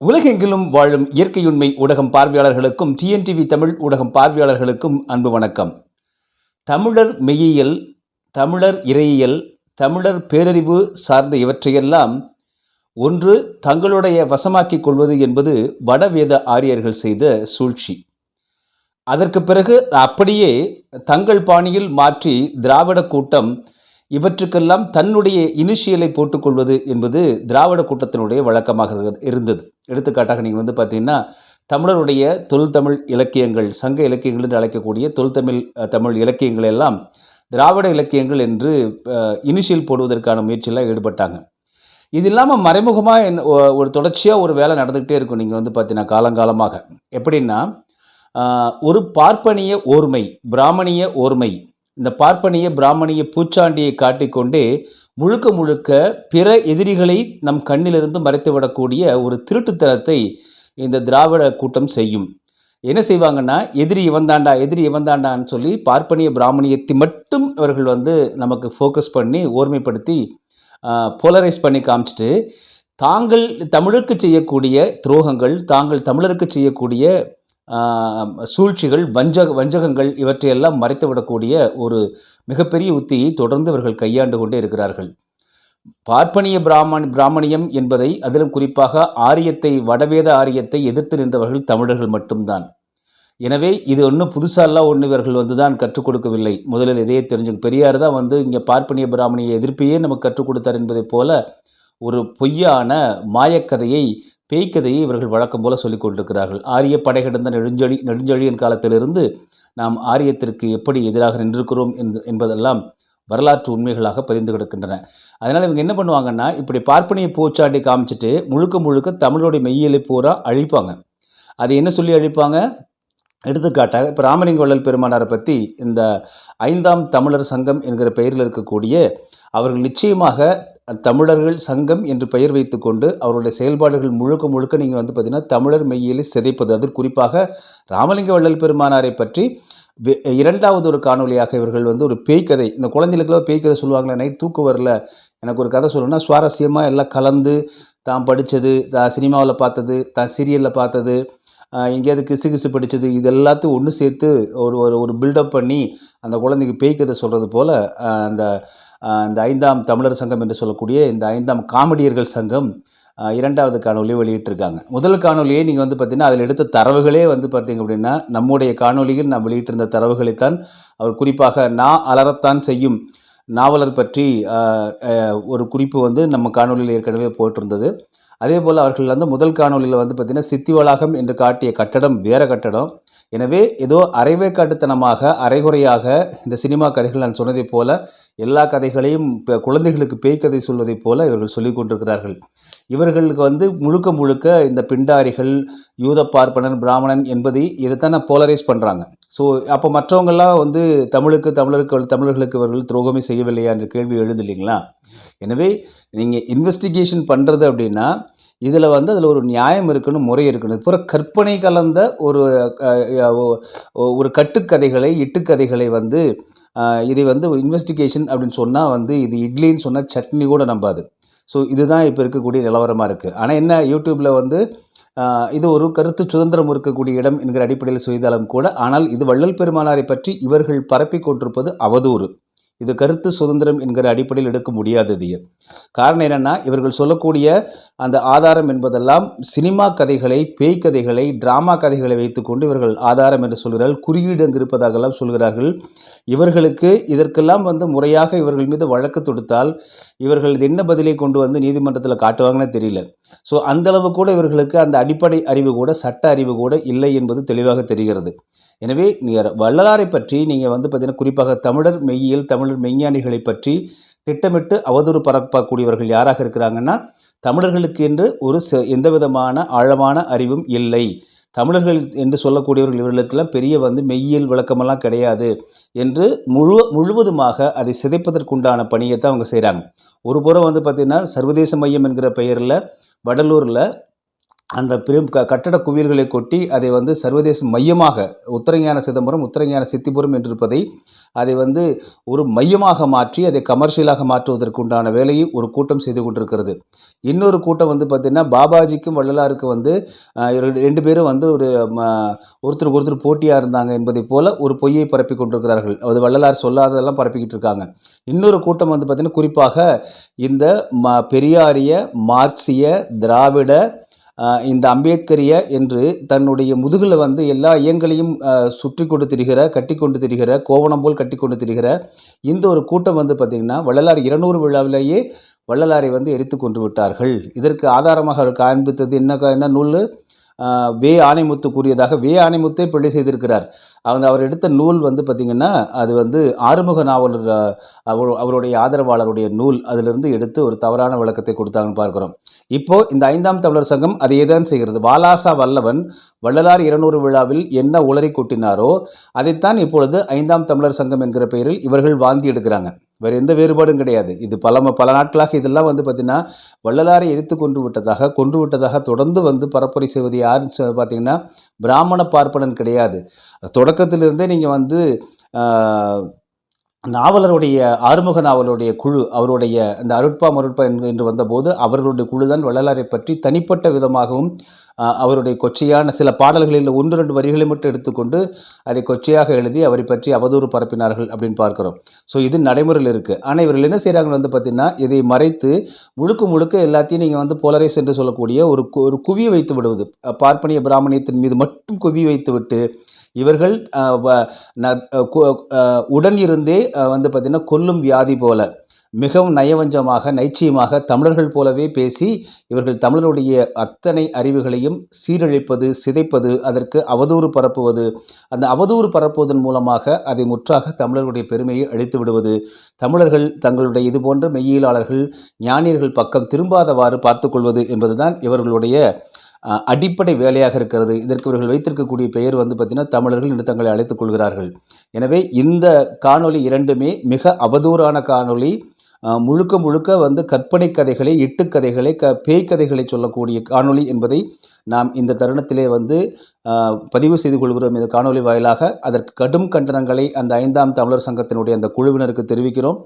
உலகெங்கிலும் வாழும் இயற்கையுண்மை ஊடகம் பார்வையாளர்களுக்கும் டிஎன்டிவி தமிழ் ஊடகம் பார்வையாளர்களுக்கும் அன்பு வணக்கம். தமிழர் மெய்யியல் தமிழர் இறையியல் தமிழர் பேரறிவு சார்ந்த இவற்றையெல்லாம் ஒன்று தங்களுடைய வசமாக்கிக் கொள்வது என்பது வடவேத ஆரியர்கள் செய்த சூழ்ச்சி. அதற்கு பிறகு அப்படியே தங்கள் பாணியில் மாற்றி திராவிட கூட்டம் இவற்றுக்கெல்லாம் தன்னுடைய இனிஷியலை போட்டுக்கொள்வது என்பது திராவிட கூட்டத்தினுடைய வழக்கமாக இருந்தது. எடுத்துக்காட்டாக நீங்கள் வந்து பார்த்தீங்கன்னா தமிழருடைய தொல்தமிழ் இலக்கியங்கள் சங்க இலக்கியங்கள் என்று அழைக்கக்கூடிய தொல்தமிழ் தமிழ் இலக்கியங்கள் எல்லாம் திராவிட இலக்கியங்கள் என்று இனிஷியல் போடுவதற்கான முயற்சியெல்லாம் ஈடுபட்டாங்க. இது இல்லாமல் மறைமுகமாக ஒரு தொடர்ச்சியாக ஒரு வேலை நடந்துக்கிட்டே இருக்கும் நீங்கள் வந்து பார்த்தீங்கன்னா காலங்காலமாக. எப்படின்னா ஒரு பார்ப்பனிய ஓர்மை பிராமணிய ஓர்மை இந்த பார்ப்பனிய பிராமணிய பூச்சாண்டியை காட்டிக்கொண்டே முழுக்க முழுக்க பிற எதிரிகளை நம் கண்ணிலிருந்து மறைத்துவிடக்கூடிய ஒரு திருட்டுத்தனத்தை இந்த திராவிட கூட்டம் செய்யும். என்ன செய்வாங்கன்னா எதிரி இவன்தாண்டா எதிரி இவன்தாண்டான்னு சொல்லி பார்ப்பனிய பிராமணியத்தை மட்டும் அவர்கள் வந்து நமக்கு ஃபோக்கஸ் பண்ணி ஓர்மைப்படுத்தி போலரைஸ் பண்ணி காமிச்சிட்டு தாங்கள் தமிழருக்கு செய்யக்கூடிய துரோகங்கள் தாங்கள் தமிழருக்கு செய்யக்கூடிய சூழ்ச்சிகள் வஞ்சக வஞ்சகங்கள் இவற்றையெல்லாம் மறைத்துவிடக்கூடிய ஒரு மிகப்பெரிய உத்தியை தொடர்ந்து இவர்கள் கையாண்டு கொண்டே இருக்கிறார்கள். பார்ப்பனிய பிராமணி பிராமணியம் என்பதை அதிலும் குறிப்பாக ஆரியத்தை வடவேத ஆரியத்தை எதிர்த்து நின்றவர்கள் தமிழர்கள் மட்டும்தான். எனவே இது ஒன்றும் புதுசாலாம் ஒன்று இவர்கள் வந்து தான் கற்றுக் கொடுக்கவில்லை. முதலில் இதையே தெரிஞ்சு பெரியார் தான் வந்து இங்கே பார்ப்பனிய பிராமணிய எதிர்ப்பையே நமக்கு கற்றுக் கொடுத்தார் என்பதைப் போல ஒரு பொய்யான மாயக்கதையை பேய்க்கதையை இவர்கள் வழக்கம் போல சொல்லிக் கொண்டிருக்கிறார்கள். ஆரிய படை கிடந்த நெடுஞ்செழி நெடுஞ்செழியன் காலத்திலிருந்து நாம் ஆரியத்திற்கு எப்படி எதிராக நின்றிருக்கிறோம் என்பதெல்லாம் வரலாற்று உண்மைகளாக பதிந்து கிடக்கின்றன. அதனால் இவங்க என்ன பண்ணுவாங்கன்னா இப்படி பார்ப்பனையை பூச்சாண்டி காமிச்சிட்டு முழுக்க முழுக்க தமிழோடைய மெய்யியலை பூரா அழிப்பாங்க. அது என்ன சொல்லி அழிப்பாங்க? எடுத்துக்காட்டாக இப்போ ராமலிங்க வள்ளல் பெருமானாரை பற்றி இந்த ஐந்தாம் தமிழர் சங்கம் என்கிற பெயரில் இருக்கக்கூடிய அவர்கள் நிச்சயமாக தமிழர்கள் சங்கம் என்று பெயர் வைத்துக்கொண்டு அவருடைய செயல்பாடுகள் முழுக்க முழுக்க நீங்கள் வந்து பார்த்தீங்கன்னா தமிழர் மெய்யியலை சிதைப்பது. அது குறிப்பாக ராமலிங்க வள்ளல் பெருமானாரை பற்றி இரண்டாவது ஒரு காணொலியாக இவர்கள் வந்து ஒரு பேய்க்கதை இந்த குழந்தைகளுக்குலாம் பேய்க்கதை சொல்லுவாங்களே நைட் தூக்கம் வரல எனக்கு ஒரு கதை சொல்லணும்னா சுவாரஸ்யமாக எல்லாம் கலந்து தான் படித்தது தான் சினிமாவில் பார்த்தது தான் சீரியலில் பார்த்தது எங்கேயாவது கிசு கிசு படித்தது இது எல்லாத்தையும் ஒன்று சேர்த்து ஒரு ஒரு ஒரு பில்டப் பண்ணி அந்த குழந்தைக்கு பேய்க்கதை சொல்கிறது போல் அந்த இந்த ஐந்தாம் தமிழர் சங்கம் என்று சொல்லக்கூடிய இந்த ஐந்தாம் காமெடியர்கள் சங்கம் இரண்டாவது காணொலி வெளியிட்டிருக்காங்க. முதல் காணொலியை நீங்கள் வந்து பார்த்தீங்கன்னா அதில் எடுத்த தரவுகளே வந்து பார்த்தீங்க அப்படின்னா நம்முடைய காணொலியில் நாம் வெளியிட்டிருந்த தரவுகளைத்தான் அவர் குறிப்பாக நான் அலறத்தான் செய்யும் நாவலர் பற்றி ஒரு குறிப்பு வந்து நம்ம காணொலியில் ஏற்கனவே போட்டிருந்தது. அதே போல் அவர்கள் வந்து முதல் காணொளியில் வந்து பார்த்திங்கன்னா சித்தி வளாகம் என்று காட்டிய கட்டடம் வேற கட்டடம் எனவே ஏதோ அரைவேக்காட்டுத்தனமாக அரைகுறையாக இந்த சினிமா கதைகள் நான் சொன்னதைப் போல எல்லா கதைகளையும் குழந்தைகளுக்கு பேய் கதை சொல்வதைப் போல இவர்கள் சொல்லிக் கொண்டிருக்கிறார்கள். இவர்களுக்கு வந்து முழுக்க முழுக்க இந்த பிண்டாரிகள் யூத பார்ப்பனன் பிராமணன் என்பதை இதைத்தான் போலரைஸ் பண்ணுறாங்க ஸோ அப்போ மற்றவங்கெல்லாம் வந்து தமிழுக்கு தமிழருக்கு தமிழர்களுக்கு இவர்கள் துரோகமே செய்யவில்லையா என்ற கேள்வி எழுது இல்லைங்களா? எனவே நீங்கள் இன்வெஸ்டிகேஷன் பண்ணுறது அப்படின்னா இதில் வந்து அதில் ஒரு நியாயம் இருக்கணும் முறை இருக்கணும் இது பூரா கற்பனை கலந்த ஒரு ஒரு கட்டுக்கதைகளை இட்டுக்கதைகளை வந்து இதை வந்து இன்வெஸ்டிகேஷன் அப்படின்னு சொன்னால் வந்து இது இட்லின்னு சொன்னால் சட்னி கூட நம்பாது. ஸோ இதுதான் இப்போ இருக்கக்கூடிய நிலவரமாக இருக்குது ஆனால் என்ன யூடியூப்பில் வந்து இது ஒரு கருத்து சுதந்திரம் இருக்கக்கூடிய இடம் என்கிற அடிப்படையில் செய்தாலும் கூட ஆனால் இது வள்ளல் பெருமானாரை பற்றி இவர்கள் பரப்பிக் கொண்டிருப்பது அவதூறு. இது கருத்து சுதந்திரம் என்கிற அடிப்படையில் எடுக்க முடியாதது. காரணம் என்னென்னா இவர்கள் சொல்லக்கூடிய அந்த ஆதாரம் என்பதெல்லாம் சினிமா கதைகளை பேய் கதைகளை டிராமா கதைகளை வைத்துக்கொண்டு இவர்கள் ஆதாரம் என்று சொல்கிறார்கள் குறியீடு அங்கு இருப்பதாகலாம் சொல்கிறார்கள். இவர்களுக்கு இதற்கெல்லாம் வந்து முறையாக இவர்கள் மீது வழக்கு தொடுத்தால் இவர்கள் என்ன பதிலை கொண்டு வந்து நீதிமன்றத்தில் காட்டுவாங்கன்னு தெரியல. ஸோ அந்தளவு கூட இவர்களுக்கு அந்த அடிப்படை அறிவு கூட சட்ட அறிவு கூட இல்லை என்பது தெளிவாக தெரிகிறது. எனவே நீங்கள் வள்ளலாரை பற்றி நீங்கள் வந்து பார்த்தீங்கன்னா குறிப்பாக தமிழர் மெய்யியல் தமிழர் மெய்ஞானிகளை பற்றி திட்டமிட்டு அவதூறு பரப்பக்கூடியவர்கள் யாராக இருக்கிறாங்கன்னா தமிழர்களுக்கு என்று ஒரு ச எந்த விதமான ஆழமான அறிவும் இல்லை. தமிழர்கள் என்று சொல்லக்கூடியவர்கள் இவர்களுக்கெல்லாம் பெரிய வந்து மெய்யியல் விளக்கமெல்லாம் கிடையாது என்று முழு முழுவதுமாக அதை சிதைப்பதற்குண்டான பணியை தான் அவங்க செய்கிறாங்க ஒரு புறம் வந்து பார்த்திங்கன்னா சர்வதேச மையம் என்கிற பெயரில் வடலூரில் அந்த பெரும் க கட்டட குவியல்களை கொட்டி அதை வந்து சர்வதேச மையமாக உத்தரஞான சிதம்பரம் உத்தரஞான சித்திபுரம் என்றிருப்பதை அதை வந்து ஒரு மையமாக மாற்றி அதை கமர்ஷியலாக மாற்றுவதற்கு உண்டான வேலையை ஒரு கூட்டம் செய்து கொண்டிருக்கிறது. இன்னொரு கூட்டம் வந்து பார்த்திங்கன்னா பாபாஜிக்கும் வள்ளலாருக்கும் வந்து ரெண்டு பேரும் வந்து ஒரு ம, ஒருத்தருக்கு ஒருத்தர் போட்டியாக இருந்தாங்க என்பதை போல ஒரு பொய்யை பரப்பி கொண்டிருக்கிறார்கள். அது வள்ளலார் சொல்லாததெல்லாம் பரப்பிக்கிட்டு இருக்காங்க. இன்னொரு கூட்டம் வந்து பார்த்திங்கன்னா குறிப்பாக இந்த ம பெரியாரிய மார்க்சிய திராவிட இந்த அம்பேத்கரிய என்று தன்னுடைய முதுகில் வந்து எல்லா ஐயங்களையும் சுற்றி கொண்டு திரிகிற கட்டி கொண்டு திரிகிற கோவணம் போல் கட்டி கொண்டு திரிகிற இந்த ஒரு கூட்டம் வந்து பார்த்திங்கன்னா வள்ளலார் இருநூறு விழாவிலேயே வள்ளலாரை வந்து எரித்து கொண்டு விட்டார்கள். இதற்கு ஆதாரமாக அவர் காண்பித்தது என்ன என்ன நூல்? வே ஆணைமுத்து கூறியதாக வே ஆணைமுத்தே பிள்ளை செய்திருக்கிறார். அவங்க அவர் எடுத்த நூல் வந்து பார்த்திங்கன்னா அது வந்து ஆறுமுக நாவலர் அவர் அவருடைய ஆதரவாளருடைய நூல். அதிலிருந்து எடுத்து ஒரு தவறான விளக்கத்தை கொடுத்தாங்கன்னு பார்க்குறோம். இப்போது இந்த ஐந்தாம் தமிழர் சங்கம் அதையே தான் செய்கிறது. வாலாசா வல்லவன் வள்ளலார் இருநூறு விழாவில் என்ன உளறி கொட்டினாரோ அதைத்தான் இப்பொழுது ஐந்தாம் தமிழர் சங்கம் என்கிற பெயரில் இவர்கள் வாந்தி எடுக்கிறாங்க. வேறு எந்த வேறுபாடும் கிடையாது. இது பல ம- பல நாட்களாக இதெல்லாம் வந்து பார்த்தீங்கன்னா வள்ளலாரை எரித்து கொன்று விட்டதாக கொன்று விட்டதாக தொடர்ந்து வந்து பரப்புரை செய்வது யாருன்னு சொ- பார்த்தீங்கன்னா பிராமண பார்ப்பனன் கிடையாது. தொடக்கத்திலிருந்தே நீங்கள் வந்து நாவலருடைய ஆறுமுக நாவலுடைய குழு அவருடைய அந்த அருட்பா மருட்பா என்று என்று வந்தபோது அவர்களுடைய குழு தான் வள்ளலாரை பற்றி தனிப்பட்ட விதமாகவும் அவருடைய கொச்சையான சில பாடல்களில் ஒன்று ரெண்டு வரிகளை மட்டும் எடுத்துக்கொண்டு அதை கொச்சையாக எழுதி அவரை பற்றி அவதூறு பரப்பினார்கள் அப்படின்னு பார்க்கிறோம். ஸோ இது நடைமுறையில் இருக்குது ஆனால் இவர்கள் என்ன செய்கிறாங்கன்னு வந்து பார்த்தீங்கன்னா இதை மறைத்து முழுக்க முழுக்க எல்லாத்தையும் நீங்கள் வந்து போலரைஸ் என்று சொல்லக்கூடிய ஒரு கு- ஒரு குவி வைத்து விடுவது. பார்ப்பனிய பிராமணியத்தின் மீது மட்டும் குவி வைத்து விட்டு இவர்கள் வ- ந- உடன் இருந்தே வந்து பார்த்திங்கன்னா கொல்லும் வியாதி போல மிகவும் நயவஞ்சமாக நைச்சியமாக தமிழர்கள் போலவே பேசி இவர்கள் தமிழருடைய அத்தனை அறிவுகளையும் சீரழிப்பது சிதைப்பது அதற்கு அவதூறு பரப்புவது அந்த அவதூறு பரப்புவதன் மூலமாக அதை முற்றாக தமிழர்களுடைய பெருமையை அழித்து விடுவது. தமிழர்கள் தங்களுடைய இது போன்ற மெய்யியலாளர்கள் ஞானியர்கள் பக்கம் திரும்பாதவாறு பார்த்துக்கொள்வது என்பதுதான் இவர்களுடைய அடிப்படை வேலையாக இருக்கிறது. இதற்கு இவர்கள் வைத்திருக்கக்கூடிய பெயர் வந்து பார்த்திங்கன்னா தமிழர்கள் என்று தங்களை அழைத்துக் கொள்கிறார்கள். எனவே இந்த காணொளி இரண்டுமே மிக அவதூறான காணொளி. முழுக்க முழுக்க வந்து கற்பனை கதைகளை இட்டுக்கதைகளை க பேய்க்கதைகளை சொல்லக்கூடிய காணொளி என்பதை நாம் இந்த தருணத்திலே வந்து பதிவு செய்து கொள்கிறோம் இந்த காணொளி வாயிலாக. அதற்கு கடும் கண்டனங்களை அந்த ஐந்தாம் தமிழர் சங்கத்தினுடைய அந்த குழுவினருக்கு தெரிவிக்கிறோம்.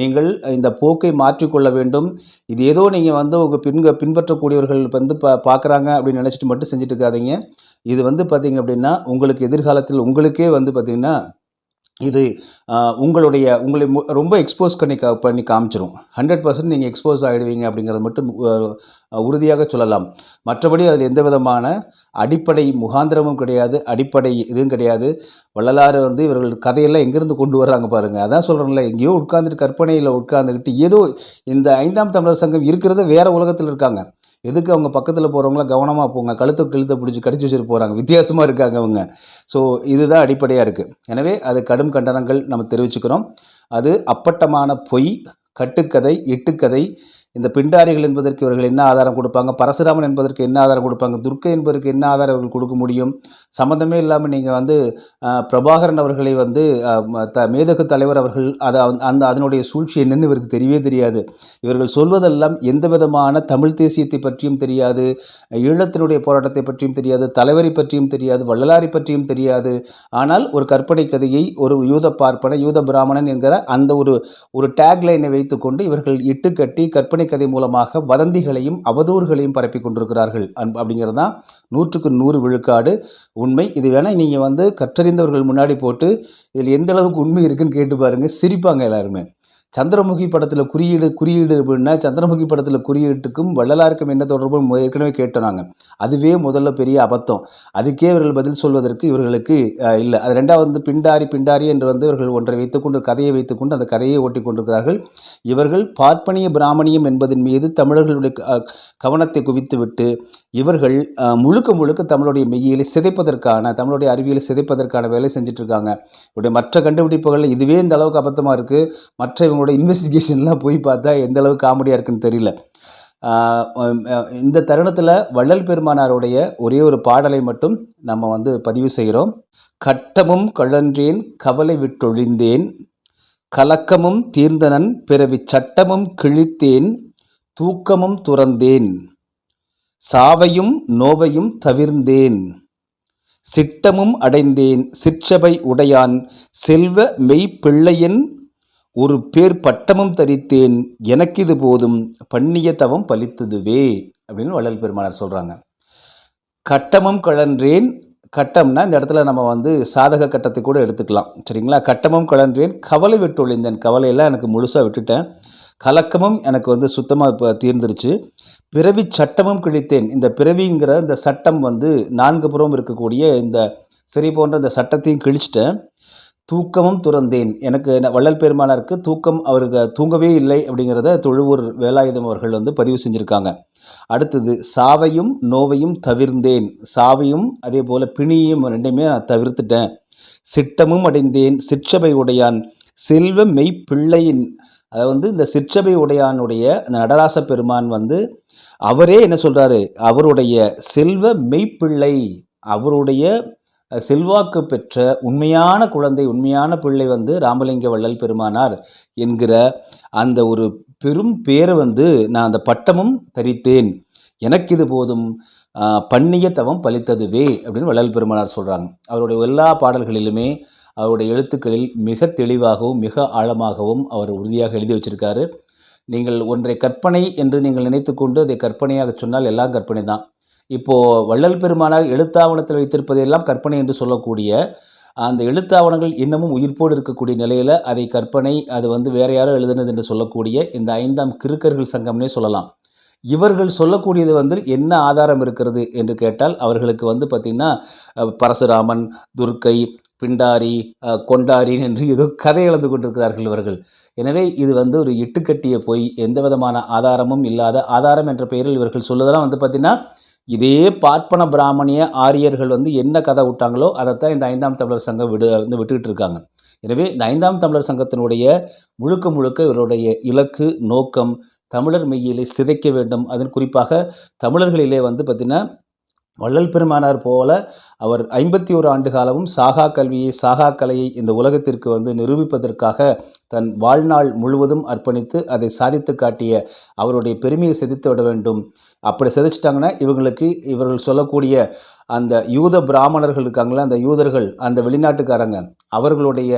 நீங்கள் இந்த போக்கை மாற்றிக்கொள்ள வேண்டும். இது ஏதோ நீங்கள் வந்து உங்கள் பின் பின்பற்றக்கூடியவர்கள் வந்து பா பார்க்குறாங்க அப்படின்னு நினச்சிட்டு மட்டும் செஞ்சுட்டு இருக்காதீங்க. இது வந்து பார்த்தீங்க அப்படின்னா உங்களுக்கு எதிர்காலத்தில் உங்களுக்கே வந்து பார்த்தீங்கன்னா இது உங்களுடைய உங்களை மு- ரொம்ப எக்ஸ்போஸ் பண்ணி கா பண்ணி காமிச்சிரும். ஹண்ட்ரட் பர்சன்ட் நீங்கள் எக்ஸ்போஸ் ஆகிடுவீங்க அப்படிங்கிறத மட்டும் உறுதியாக சொல்லலாம். மற்றபடி அதில் எந்த விதமான அடிப்படை முகாந்திரமும் கிடையாது அடிப்படை இதுவும் கிடையாது. வள்ளலாறு வந்து இவர்கள் கதையெல்லாம் எங்கேருந்து கொண்டு வர்றாங்க பாருங்கள் அதான் சொல்கிறோம்ல எங்கேயோ உட்காந்துட்டு கற்பனையில் உட்காந்துக்கிட்டு ஏதோ இந்த ஐந்தாம் தமிழர் சங்கம் இருக்கிறத வேறு உலகத்தில் இருக்காங்க. எதுக்கு அவங்க பக்கத்தில் போகிறவங்களாம் கவனமாக போங்க கழுத்தை கழுத்தை பிடிச்சி கடிச்சு வச்சுட்டு போகிறாங்க வித்தியாசமாக இருக்காங்க அவங்க. ஸோ இதுதான் அடிப்படையாக இருக்குது எனவே அது கடும் கண்டனங்கள் நம்ம தெரிவிச்சுக்கிறோம். அது அப்பட்டமான பொய் கட்டுக்கதை இட்டுக்கதை இந்த பிண்டாரிகள் என்பதற்கு இவர்கள் என்ன ஆதாரம் கொடுப்பாங்க? பரசுராமன் என்பதற்கு என்ன ஆதாரம் கொடுப்பாங்க? துர்க்கை என்பதற்கு என்ன ஆதாரம் இவர்கள் கொடுக்க முடியும்? சம்மந்தமே இல்லாமல் நீங்கள் வந்து பிரபாகரன் அவர்களை வந்து த மேதகு தலைவர் அவர்கள் அதை அந்த அதனுடைய சூழ்ச்சி என்னென்னு இவருக்கு தெரியவே தெரியாது. இவர்கள் சொல்வதெல்லாம் எந்த விதமான தமிழ் தேசியத்தை பற்றியும் தெரியாது ஈழத்தினுடைய போராட்டத்தை பற்றியும் தெரியாது தலைவரை பற்றியும் தெரியாது வள்ளலாரை பற்றியும் தெரியாது. ஆனால் ஒரு கற்பனை கதையை ஒரு யூத பார்ப்பன யூத பிராமணன் என்கிற அந்த ஒரு ஒரு டேக்லைனை வைத்துக்கொண்டு இவர்கள் இட்டுக்கட்டி கற்பனை கதை மூலமாக வதந்திகளையும் அவதூறுகளையும் பரப்பி கொண்டிருக்கிறார்கள். அன் அப்படிங்கிறது தான் நூற்றுக்கு நூறு விழுக்காடு உண்மை. இது வேணால் நீங்கள் வந்து கற்றறிந்தவர்கள் முன்னாடி போட்டு இதில் எந்த அளவுக்கு உண்மை இருக்குன்னு கேட்டு பாருங்கள் சிரிப்பாங்க எல்லாருமே. சந்திரமுகி படத்தில் குறியீடு குறியீடு அப்படின்னா சந்திரமுகி படத்தில் குறியீட்டுக்கும் வள்ளலாருக்கும் என்ன தொடர்பு ஏற்கனவே கேட்டோம் நாங்கள் அதுவே முதல்ல பெரிய அபத்தம். அதுக்கே இவர்கள் பதில் சொல்வதற்கு இவர்களுக்கு இல்லை. அது ரெண்டாவது வந்து பிண்டாரி பிண்டாரி என்று வந்து இவர்கள் ஒன்றை வைத்துக்கொண்டு கதையை வைத்துக்கொண்டு அந்த கதையை ஓட்டி கொண்டிருக்கிறார்கள். இவர்கள் பார்ப்பனிய பிராமணியம் என்பதன் மீது தமிழர்களுடைய கவனத்தை குவித்துவிட்டு இவர்கள் முழுக்க முழுக்க தமிழுடைய மெய்யியலை சிதைப்பதற்கான தமிழுடைய அறிவியலை சிதைப்பதற்கான வேலை செஞ்சிட்ருக்காங்க. இவருடைய மற்ற கண்டுபிடிப்புகள் இதுவே இந்த அளவுக்கு அபத்தமாக இருக்குது மற்ற இவங்களோட இன்வெஸ்டிகேஷன்லாம் போய் பார்த்தா எந்த அளவுக்கு காமெடியாக இருக்குன்னு தெரியல. இந்த தருணத்தில் வள்ளல் பெருமானாருடைய ஒரே ஒரு பாடலை மட்டும் நம்ம வந்து பதிவு செய்கிறோம் கட்டமும் கழன்றேன் கவலை விட்டொழிந்தேன். கலக்கமும் தீர்ந்தனன் பிறவி சட்டமும் கிழித்தேன் தூக்கமும் துறந்தேன். சாவையும் நோவையும் தவிர்ந்தேன். சிட்டமும் அடைந்தேன் சிற்றபை உடையான் செல்வ மெய்ப்பிள்ளையின் ஒரு பேர் பட்டமும் தரித்தேன் எனக்கு இது போதும் பண்ணிய தவம் பலித்ததுவே அப்படின்னு வள்ளல் பெருமானார் சொல்கிறாங்க கட்டமும் கழன்றேன் கட்டம்னா இந்த இடத்துல நம்ம வந்து சாதக கட்டத்தை கூட எடுத்துக்கலாம் சரிங்களா? கட்டமும் கழன்றேன் கவலை விட்டு ஒழிந்தேன் கவலையெல்லாம் எனக்கு முழுசாக விட்டுட்டேன். கலக்கமும் எனக்கு வந்து சுத்தமாக இப்போ தீர்ந்துருச்சு. பிறவி சட்டமும் கிழித்தேன். இந்த பிறவிங்கிற இந்த சட்டம் வந்து நான்கு புறம் இருக்கக்கூடிய இந்த சரி போன்ற இந்த சட்டத்தையும் கிழிச்சிட்டேன். தூக்கமும் துறந்தேன். எனக்கு என்ன- வள்ளல் பெருமானாருக்கு தூக்கம் அவருக்கு தூங்கவே இல்லை அப்படிங்கிறத தொழுவூர் வேலாயுதம் அவர்கள் வந்து பதிவு செஞ்சுருக்காங்க. அடுத்தது சாவையும் நோவையும் தவிர்ந்தேன். சாவையும் அதே போல் பிணியும் ரெண்டையுமே நான் தவிர்த்துட்டேன். சிட்டமும் அடைந்தேன். சிற்றபை உடையான். செல்வ மெய்ப்பிள்ளையின் அதை வந்து இந்த சிற்றபை உடையானுடைய அந்த நடராச பெருமான் வந்து அவரே என்ன சொல்கிறாரு அவருடைய செல்வ மெய்ப்பிள்ளை அவருடைய செல்வாக்கு பெற்ற உண்மையான குழந்தை உண்மையான பிள்ளை வந்து ராமலிங்க வள்ளல் பெருமானார் என்கிற அந்த ஒரு பெரும் பேரை வந்து நான் அந்த பட்டமும் தரித்தேன். எனக்கு இது போதும் பண்ணிய தவம் பலித்ததுவே அப்படின்னு வள்ளல் பெருமானார் சொல்கிறாங்க அவருடைய எல்லா பாடல்களிலுமே அவருடைய எழுத்துக்களில் மிக தெளிவாகவும் மிக ஆழமாகவும் அவர் உறுதியாக எழுதி வச்சிருக்காரு. நீங்கள் ஒன்றை கற்பனை என்று நீங்கள் நினைத்துக்கொண்டு அதை கற்பனையாக சொன்னால் எல்லாம் கற்பனை தான். இப்போது வள்ளல் பெருமானார் எழுத்தாவணத்தில் வைத்திருப்பதையெல்லாம் கற்பனை என்று சொல்லக்கூடிய அந்த எழுத்தாவணங்கள் இன்னமும் உயிர்ப்போடு இருக்கக்கூடிய நிலையில் அதை கற்பனை அது வந்து வேற யாரோ எழுதுனது என்று சொல்லக்கூடிய இந்த ஐந்தாம் கிருக்கர்கள் சங்கம்னே சொல்லலாம். இவர்கள் சொல்லக்கூடியது வந்து என்ன ஆதாரம் இருக்கிறது என்று கேட்டால் அவர்களுக்கு வந்து பார்த்திங்கன்னா பரசுராமன் துர்க்கை பிண்டாரி கொண்டாரின் கொண்டாரி என்று ஏதோ கதை எழுந்து கொண்டிருக்கிறார்கள் இவர்கள். எனவே இது வந்து ஒரு இட்டுக்கட்டிய பொய் எந்த விதமான ஆதாரமும் இல்லாத ஆதாரம் என்ற பெயரில் இவர்கள் சொல்லுதெல்லாம் வந்து பார்த்திங்கன்னா இதே பார்ப்பன பிராமணிய ஆரியர்கள் வந்து என்ன கதை விட்டாங்களோ அதைத்தான் இந்த ஐந்தாம் தமிழர் சங்கம் விடு வந்து விட்டுக்கிட்டு இருக்காங்க. எனவே இந்த ஐந்தாம் தமிழர் சங்கத்தினுடைய முழுக்க முழுக்க இவருடைய இலக்கு நோக்கம் தமிழர் மெய்யிலே சிதைக்க வேண்டும். அதன் குறிப்பாக தமிழர்களிலே வந்து பார்த்திங்கன்னா வள்ளல் பெருமானார் போல அவர் ஐம்பத்தி ஒரு ஆண்டு காலமும் சாகா கல்வியை சாகா கலையை இந்த உலகத்திற்கு வந்து நிரூபிப்பதற்காக தன் வாழ்நாள் முழுவதும் அர்ப்பணித்து அதை சாதித்து காட்டிய அவருடைய பெருமையை செதித்து விட வேண்டும். அப்படி செதிச்சிட்டாங்கன்னா இவங்களுக்கு இவர்கள் சொல்லக்கூடிய அந்த யூத பிராமணர்கள் இருக்காங்களே அந்த யூதர்கள் அந்த வெளிநாட்டுக்காரங்க அவர்களுடைய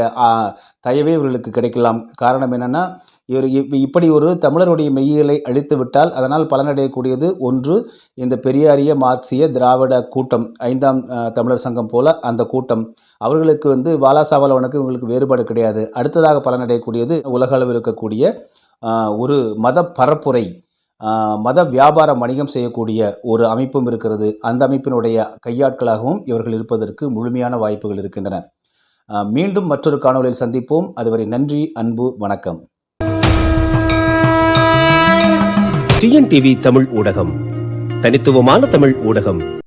தயவே இவர்களுக்கு கிடைக்கலாம். காரணம் என்னென்னா இவர் இப்- இப்படி ஒரு தமிழருடைய மெய்யியலை அழித்து விட்டால் அதனால் பலனடையக்கூடியது ஒன்று இந்த பெரியாரிய மார்க்சிய திராவிட கூட்டம் ஐந்தாம் தமிழர் சங்கம் போல அந்த கூட்டம். அவர்களுக்கு வந்து வாலாசாவலவனுக்கு இவங்களுக்கு வேறுபாடு கிடையாது. அடுத்ததாக பலனடையக்கூடியது உலக அளவில் இருக்கக்கூடிய ஒரு மத பரப்புரை மத வியாபார வணிகம் செய்யக்கூடிய ஒரு அமைப்பும் இருக்கிறது. அந்த அமைப்பினுடைய கையாட்களாகவும் இவர்கள் இருப்பதற்கு முழுமையான வாய்ப்புகள் இருக்கின்றன. மீண்டும் மற்றொரு காணொளியில் சந்திப்போம். அதுவரை நன்றி அன்பு வணக்கம். டிஎன்டிவி தமிழ் ஊடகம். தனித்துவமான தமிழ் ஊடகம்.